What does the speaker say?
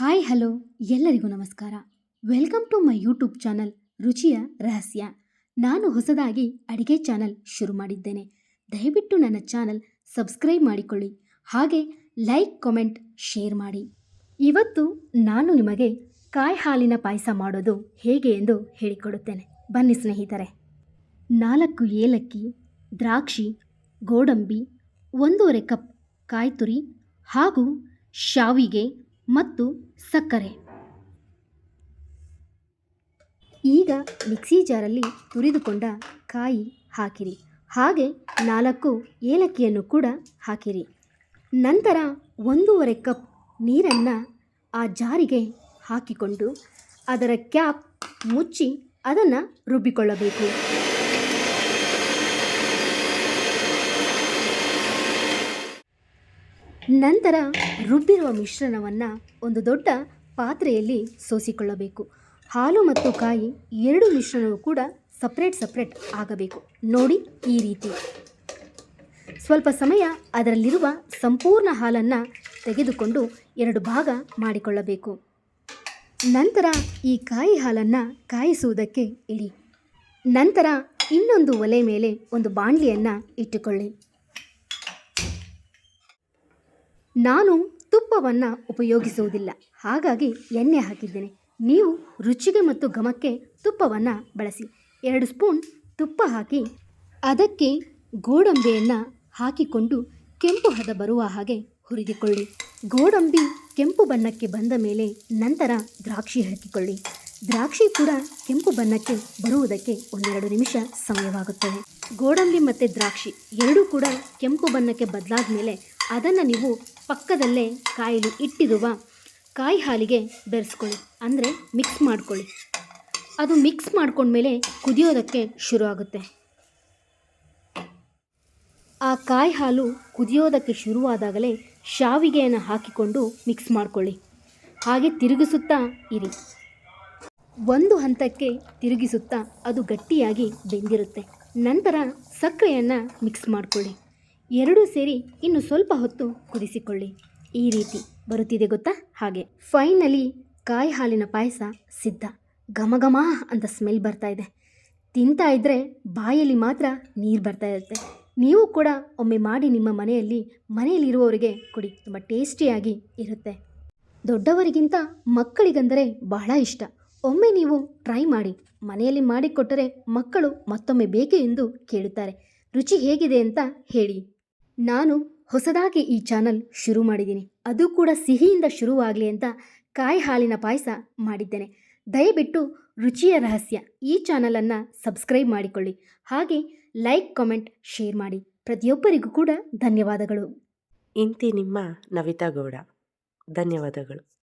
Hi, hello. ಎಲ್ಲರಿಗೂ ನಮಸ್ಕಾರ. Welcome to my YouTube channel ರುಚಿಯ ರಹಸ್ಯ. ನಾನು ಹೊಸದಾಗಿ ಅಡಿಗೆ ಚಾನಲ್ ಶುರು ಮಾಡಿದ್ದೇನೆ. ದಯವಿಟ್ಟು ನನ್ನ ಚಾನಲ್ ಸಬ್ಸ್ಕ್ರೈಬ್ ಮಾಡಿಕೊಳ್ಳಿ. ಹಾಗೆ ಲೈಕ್, ಕಾಮೆಂಟ್, ಶೇರ್ ಮಾಡಿ. ಇವತ್ತು ನಾನು ನಿಮಗೆ ಕಾಯಿ ಹಾಲಿನ ಪಾಯಸ ಮಾಡೋದು ಹೇಗೆ ಎಂದು ಹೇಳಿಕೊಡುತ್ತೇನೆ. ಬನ್ನಿ ಸ್ನೇಹಿತರೆ. ನಾಲ್ಕು ಏಲಕ್ಕಿ, ದ್ರಾಕ್ಷಿ, ಗೋಡಂಬಿ, ಒಂದೂವರೆ ಕಪ್ ಕಾಯಿ ತುರಿ ಹಾಗೂ ಶಾವಿಗೆ ಮತ್ತು ಸಕ್ಕರೆ. ಈಗ ಮಿಕ್ಸಿ ಜಾರಲ್ಲಿ ತುರಿದುಕೊಂಡ ಕಾಯಿ ಹಾಕಿರಿ. ಹಾಗೆ ನಾಲ್ಕು ಏಲಕ್ಕಿಯನ್ನು ಕೂಡ ಹಾಕಿರಿ. ನಂತರ ಒಂದೂವರೆ ಕಪ್ ನೀರನ್ನು ಆ ಜಾರಿಗೆ ಹಾಕಿಕೊಂಡು ಅದರ ಕ್ಯಾಪ್ ಮುಚ್ಚಿ ಅದನ್ನು ರುಬ್ಬಿಕೊಳ್ಳಬೇಕು. ನಂತರ ರುಬ್ಬಿರುವ ಮಿಶ್ರಣವನ್ನು ಒಂದು ದೊಡ್ಡ ಪಾತ್ರೆಯಲ್ಲಿ ಸೋಸಿಕೊಳ್ಳಬೇಕು. ಹಾಲು ಮತ್ತು ಕಾಯಿ ಎರಡು ಮಿಶ್ರಣವು ಕೂಡ ಸಪ್ರೇಟ್ ಸಪ್ರೇಟ್ ಆಗಬೇಕು. ನೋಡಿ ಈ ರೀತಿ. ಸ್ವಲ್ಪ ಸಮಯ ಅದರಲ್ಲಿರುವ ಸಂಪೂರ್ಣ ಹಾಲನ್ನು ತೆಗೆದುಕೊಂಡು ಎರಡು ಭಾಗ ಮಾಡಿಕೊಳ್ಳಬೇಕು. ನಂತರ ಈ ಕಾಯಿ ಹಾಲನ್ನು ಕಾಯಿಸುವುದಕ್ಕೆ ಇಡಿ. ನಂತರ ಇನ್ನೊಂದು ಒಲೆ ಮೇಲೆ ಒಂದು ಬಾಣಲಿಯನ್ನು ಇಟ್ಟುಕೊಳ್ಳಿ. ನಾನು ತುಪ್ಪವನ್ನು ಉಪಯೋಗಿಸುವುದಿಲ್ಲ. ಹಾಗಾಗಿ ಎಣ್ಣೆ ಹಾಕಿದ್ದೇನೆ. ನೀವು ರುಚಿಗೆ ಮತ್ತು ಘಮಕ್ಕೆ ತುಪ್ಪವನ್ನು ಬಳಸಿ. ಎರಡು ಸ್ಪೂನ್ ತುಪ್ಪ ಹಾಕಿ ಅದಕ್ಕೆ ಗೋಡಂಬಿಯನ್ನು ಹಾಕಿಕೊಂಡು ಕೆಂಪು ಹದ ಬರುವ ಹಾಗೆ ಹುರಿದುಕೊಳ್ಳಿ. ಗೋಡಂಬಿ ಕೆಂಪು ಬಣ್ಣಕ್ಕೆ ಬಂದ ಮೇಲೆ ನಂತರ ದ್ರಾಕ್ಷಿ ಹಾಕಿಕೊಳ್ಳಿ. ದ್ರಾಕ್ಷಿ ಕೂಡ ಕೆಂಪು ಬಣ್ಣಕ್ಕೆ ಬರುವುದಕ್ಕೆ ಒಂದೆರಡು ನಿಮಿಷ ಸಮಯವಾಗುತ್ತದೆ. ಗೋಡಂಬಿ ಮತ್ತು ದ್ರಾಕ್ಷಿ ಎರಡೂ ಕೂಡ ಕೆಂಪು ಬಣ್ಣಕ್ಕೆ ಬದಲಾದ ಮೇಲೆ ಅದನ್ನು ನೀವು ಪಕ್ಕದಲ್ಲೇ ಕಾಯಿಲಿ ಇಟ್ಟಿರುವ ಕಾಯಿ ಹಾಲಿಗೆ ಬೆರೆಸ್ಕೊಳ್ಳಿ, ಅಂದರೆ ಮಿಕ್ಸ್ ಮಾಡ್ಕೊಳ್ಳಿ. ಅದು ಮಿಕ್ಸ್ ಮಾಡ್ಕೊಂಡ್ಮೇಲೆ ಕುದಿಯೋದಕ್ಕೆ ಶುರು ಆಗುತ್ತೆ ಆ ಕಾಯಿ ಹಾಲು ಕುದಿಯೋದಕ್ಕೆ ಶುರುವಾದಾಗಲೇ ಶಾವಿಗೆಯನ್ನು ಹಾಕಿಕೊಂಡು ಮಿಕ್ಸ್ ಮಾಡ್ಕೊಳ್ಳಿ. ಹಾಗೆ ತಿರುಗಿಸುತ್ತಾ ಇರಿ. ಒಂದು ಹಂತಕ್ಕೆ ತಿರುಗಿಸುತ್ತಾ ಅದು ಗಟ್ಟಿಯಾಗಿ ಬೆಂದಿರುತ್ತೆ. ನಂತರ ಸಕ್ಕರೆಯನ್ನು ಮಿಕ್ಸ್ ಮಾಡಿಕೊಳ್ಳಿ. ಎರಡೂ ಸೇರಿ ಇನ್ನು ಸ್ವಲ್ಪ ಹೊತ್ತು ಕುದಿಸಿಕೊಳ್ಳಿ. ಈ ರೀತಿ ಬರುತ್ತಿದೆ ಗೊತ್ತಾ? ಹಾಗೆ. ಫೈನಲಿ ಕಾಯಿ ಹಾಲಿನ ಪಾಯಸ ಸಿದ್ಧ. ಘಮ ಘಮ ಅಂತ ಸ್ಮೆಲ್ ಬರ್ತಾ ಇದೆ. ತಿಂತಾ ಇದ್ದರೆ ಬಾಯಲ್ಲಿ ಮಾತ್ರ ನೀರು ಬರ್ತಾ ಇರುತ್ತೆ. ನೀವು ಕೂಡ ಒಮ್ಮೆ ಮಾಡಿ ನಿಮ್ಮ ಮನೆಯಲ್ಲಿ, ಮನೆಯಲ್ಲಿರುವವರಿಗೆ ಕೊಡಿ. ತುಂಬ ಟೇಸ್ಟಿಯಾಗಿ ಇರುತ್ತೆ. ದೊಡ್ಡವರಿಗಿಂತ ಮಕ್ಕಳಿಗಂದರೆ ಬಹಳ ಇಷ್ಟ. ಒಮ್ಮೆ ನೀವು ಟ್ರೈ ಮಾಡಿ. ಮನೆಯಲ್ಲಿ ಮಾಡಿಕೊಟ್ಟರೆ ಮಕ್ಕಳು ಮತ್ತೊಮ್ಮೆ ಬೇಕೆ ಎಂದು ಕೇಳುತ್ತಾರೆ. ರುಚಿ ಹೇಗಿದೆ ಅಂತ ಹೇಳಿ. ನಾನು ಹೊಸದಾಗಿ ಈ ಚಾನಲ್ ಶುರು ಮಾಡಿದ್ದೀನಿ. ಅದು ಕೂಡ ಸಿಹಿಯಿಂದ ಶುರುವಾಗಲಿ ಅಂತ ಕಾಯಿ ಹಾಲಿನ ಪಾಯಸ ಮಾಡಿದ್ದೇನೆ. ದಯವಿಟ್ಟು ರುಚಿಯ ರಹಸ್ಯ ಈ ಚಾನಲನ್ನು ಸಬ್ಸ್ಕ್ರೈಬ್ ಮಾಡಿಕೊಳ್ಳಿ. ಹಾಗೆ ಲೈಕ್, ಕಾಮೆಂಟ್, ಶೇರ್ ಮಾಡಿ. ಪ್ರತಿಯೊಬ್ಬರಿಗೂ ಕೂಡ ಧನ್ಯವಾದಗಳು. ಇಂತಿ ನಿಮ್ಮ ನವಿತಾ ಗೌಡ. ಧನ್ಯವಾದಗಳು.